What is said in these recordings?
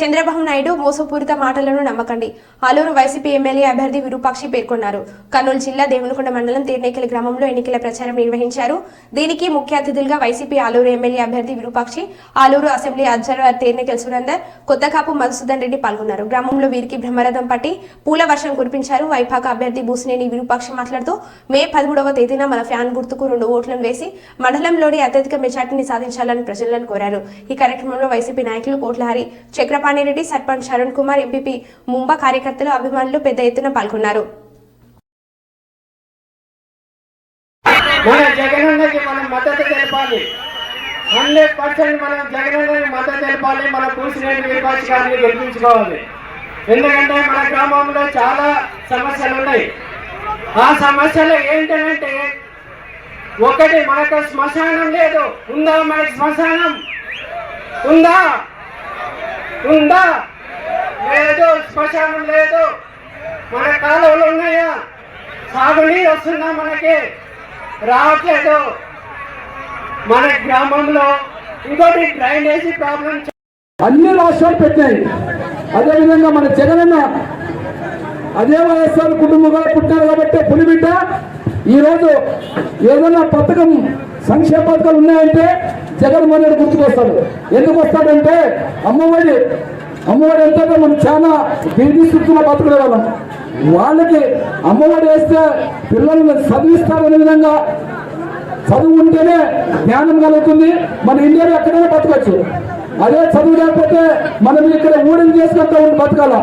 చంద్రబాబు నాయుడు మోసపూరిత మాటలను నమ్మకండి. ఆలూరు వైసీపీ ఎమ్మెల్యే అభ్యర్థి విరూపాక్షి పేర్కొన్నారు. కర్నూలు జిల్లా దేవునికొండ మండలం తీర్నేకల గ్రామంలో ఎన్నికల ప్రచారం నిర్వహించారు. దీనికి ముఖ్య అతిథులుగా వైసీపీ ఆలూరు ఎమ్మెల్యే అభ్యర్థి విరూపాక్షి ఆలూరు అసెంబ్లీ అబ్జర్వర్ తీర్నేకల్ సురేందర్ కొత్తకాపు మధుసూదన్ రెడ్డి పాల్గొన్నారు. గ్రామంలో వీరికి బ్రహ్మరథం పట్టి పూల వర్షం కురిపించారు. వైపాక అభ్యర్థి బూసినేని విరూపాక్షి మాట్లాడుతూ మే పదమూడవ తేదీన మన ఫ్యాన్ గుర్తుకు రెండు ఓట్లను వేసి మండలంలోని అత్యధిక మెజార్టీని సాధించాలని ప్రజలను కోరారు. ఈ కార్యక్రమంలో వైసీపీ నాయకులు కోట్లహరి పాణిరెడ్డి సర్పంచ్ శరణ్ కుమార్ ఎంపీపీ ముంబా కార్యకర్తలు అభిమానులు పెద్ద ఎత్తున పాల్గొన్నారు. మన జగనన్నకి మనం మద్దతు తెలపాలి. హండ్రెడ్ పర్సెంట్ మనం జగనన్నకి మద్దతు తెలపాలి. మన వికాస్ గారిని గెలిపించుకోవాలి. ఎందుకంటే మన గ్రామంలో చాలా సమస్యలు ఉన్నాయి. ఆ సమస్యలు ఏంటంటే ఒకటి మనకు శ్మశానం లేదు. ఉందా మనకి శ్మశానం? ఉందా? ఉందా? లేదు శ్మశానం లేదు. మన కాలువలు ఉన్నాయా? సాగునీరు వస్తుందా మనకి? రావట్లేదు. మన గ్రామంలో ఇంకోటి డ్రైనేజీ ప్రాబ్లం అన్ని రాష్ట్రాలు పెట్టాయి అదేవిధంగా మన జగనన్న అదే వైఎస్ఆర్ కుటుంబంగా పుట్టారు కాబట్టి పులిబిడ్డ ఈరోజు ఏదైనా పథకం సంక్షేమ పథకాలు ఉన్నాయంటే జగన్మోహన్ రెడ్డి గుర్తుకొస్తాడు. ఎందుకు వస్తాడంటే అమ్మఒడి అమ్మఒడి ఎంత మనం చాలా బీదీ చుట్టూ బతుకునే వాళ్ళం. వాళ్ళకి అమ్మఒడి వేస్తే పిల్లల్ని చదివిస్తారనే విధంగా చదువు ఉంటేనే జ్ఞానం కలుగుతుంది. మన ఇండియాలో ఎక్కడైనా బతకచ్చు. అదే చదువు లేకపోతే మనం ఇక్కడ ఊడిని చేసుకుంటా ఉండి బతకాల.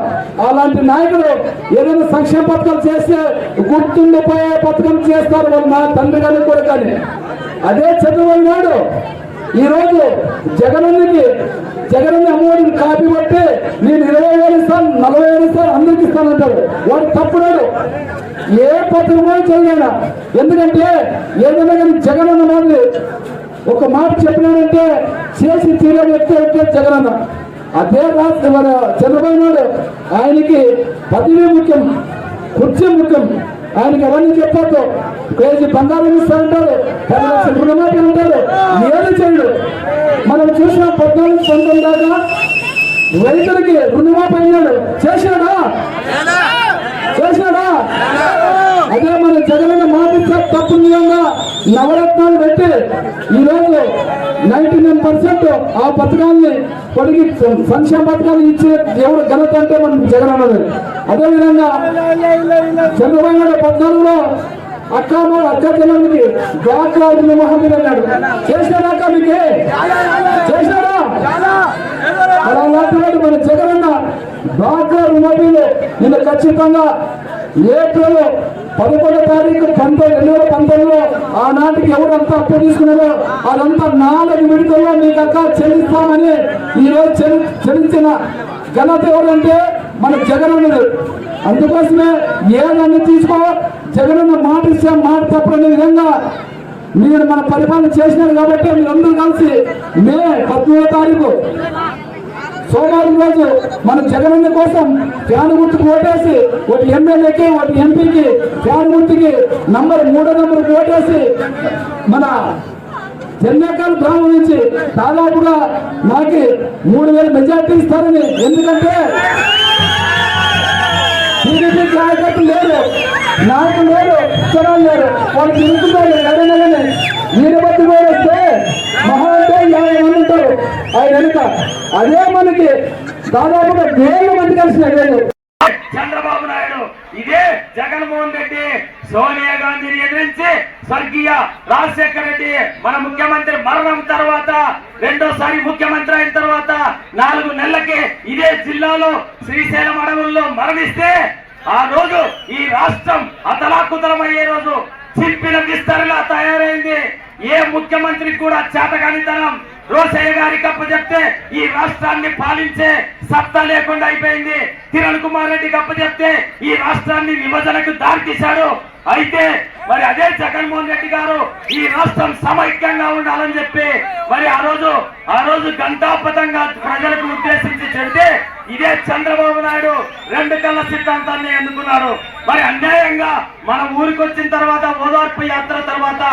అలాంటి నాయకులు ఏదైనా సంక్షేమ పథకాలు చేస్తే గుర్తుండిపోయే పథకం చేస్తారు వాళ్ళు నా తండ్రి గారు కూడా కానీ. అదే చదువు నాడు ఈరోజు జగనన్నకి జగనన్న అమ్మఒడిని కాపీ పట్టి నేను ఇరవై వేలు ఇస్తాను నలభై వేలు ఇస్తాను అందరికి ఇస్తాను అంటాడు వాడు తప్పుడాడు ఏ పథకమో చేయలేనా ఎందుకంటే ఏదైనా కానీ జగనన్న మాది ఒక మాట చెప్పినాడంటే చేసి తీరే వ్యక్తి అంటే జగనన్న. అదే రాష్ట్ర మన చంద్రబాబు నాయుడు ఆయనకి పదవి ముఖ్యం కుర్చీ ముఖ్యం. ఆయనకి అవన్నీ చెప్పొద్దు. కేజీ బంగారం ఇస్తారంటారు. పది లక్షల రుణమాఫీ అంటారు. ఏది చేయడు. మనం చూసిన పద్నాలుగు పంతొమ్మిది దాకా రైతులకి రుణమాఫీ అయినాడు చేసినాడా? చేసినాడా? అదే మన జగన్ మాటిస్తే తప్పు నవరత్నాలు పెట్టి ఈరోజు ఆ పథకాన్ని పొడిగి సంక్షేమ పథకాలు ఇచ్చే దేవుడు ఘనత అంటే మనం జగనన్నది అదేవిధంగా చంద్రబాబు నాయుడు పద్నాలుగులో అక్క అక్క జనానికి డ్వాక్రా రుణమాఫీ అన్నాడు. చేసినాడాక మీకే? చేసినాడా? అలా అలాంటి వాడు జగన్ అన్న డ్వాక్రా రుణమాఫీలు నిన్న ఖచ్చితంగా ఏప్రిల్ పదకొండో తారీఖు పంతొమ్మిది రెండు వేల పంతొమ్మిదిలో ఆనాటికి ఎవరంతా అప్పు తీసుకున్నారో అదంతా నాలుగు విడతల్లో మీకు అక్క చెల్లిస్తామని ఈరోజు చెల్లి చెల్లించిన ఘనత ఎవరంటే మన జగనన్నది. అందుకోసమే ఏదన్నా తీసుకో జగన్ మాట ఇస్తే మాట తప్పనే విధంగా మీరు మన పరిపాలన చేసినారు కాబట్టి మీరందరూ కలిసి మే పద్మూడో తారీఖు సోమవారం రోజు మన జగనన్న కోసం ఫ్యాన్ గుర్తుకు ఓటేసి ఒకటి ఎమ్మెల్యేకి ఒకటి ఎంపీకి ఫ్యాన్ గుర్తుకి నంబర్ మూడో నంబర్ ఓటేసి మన చెన్నకాల గ్రామం నుంచి దాదాపుగా నాకు మూడు వేల మెజార్టీ ఇస్తారని. ఎందుకంటే టీడీపీ కార్యకర్తలు లేరు నాయకులు లేరు ఉత్తరాలు లేరు వాళ్ళు తిరుగుతున్నారు ఎవరైనా వీరభద్ర గారు వస్తే మహా అంటే యాభై మంది ఆయన వెనుక అదే మనకి దాదాపుగా వేల మంది కలిసి వేలు చంద్రబాబు నాయుడు ఇదే జగన్మోహన్ రెడ్డి సోనియా గాంధీని ఎదిరించి స్వర్గీయ రాజశేఖర రెడ్డి మన ముఖ్యమంత్రి మరణం తర్వాత రెండోసారి ముఖ్యమంత్రి అయిన తర్వాత నాలుగు నెలలకి ఇదే జిల్లాలో శ్రీశైలం అడవుల్లో మరణిస్తే ఆ రోజు ఈ రాష్ట్రం అతలాకుతలమయ్యే రోజు. చింపిన విస్తరిలా తయారైంది. ఏ ముఖ్యమంత్రికి కూడా చేతకానితనం రోసయ్య గారికి అప్పచెప్తే ఈ రాష్ట్రాన్ని పాలించే సత్తా లేకుండా అయిపోయింది. కిరణ్ కుమార్ రెడ్డికి అప్పచెప్తే ఈ రాష్ట్రాన్ని విభజనకు దారితీశాడు. అయితే మరి అదే జగన్మోహన్ రెడ్డి గారు ఈ రాష్ట్రం సమైక్యంగా ఉండాలని చెప్పి మరి ఆ రోజు ఆ రోజు గంటాపతంగా ప్రజలకు ఉద్దేశించి చెబితే ఇదే చంద్రబాబు నాయుడు రెండు కళ్ళ సిద్ధాంతాన్ని ఎన్నుకున్నాడు మరి అన్యాయంగా మన ఊరికి వచ్చిన తర్వాత ఓదార్పు యాత్ర తర్వాత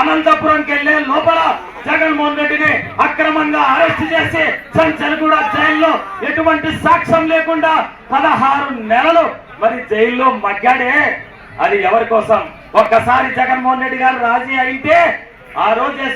అనంతపురంకి వెళ్ళే లోపల జగన్మోహన్ రెడ్డిని అక్రమంగా అరెస్ట్ చేసి సంచలగూడ జైల్లో ఎటువంటి సాక్ష్యం లేకుండా పదహారు నెలలు మరి జైల్లో మగ్గాడే. అది ఎవరి కోసం? ఒక్కసారి జగన్మోహన్ రెడ్డి గారు రాజీ అయితే ఆ రోజే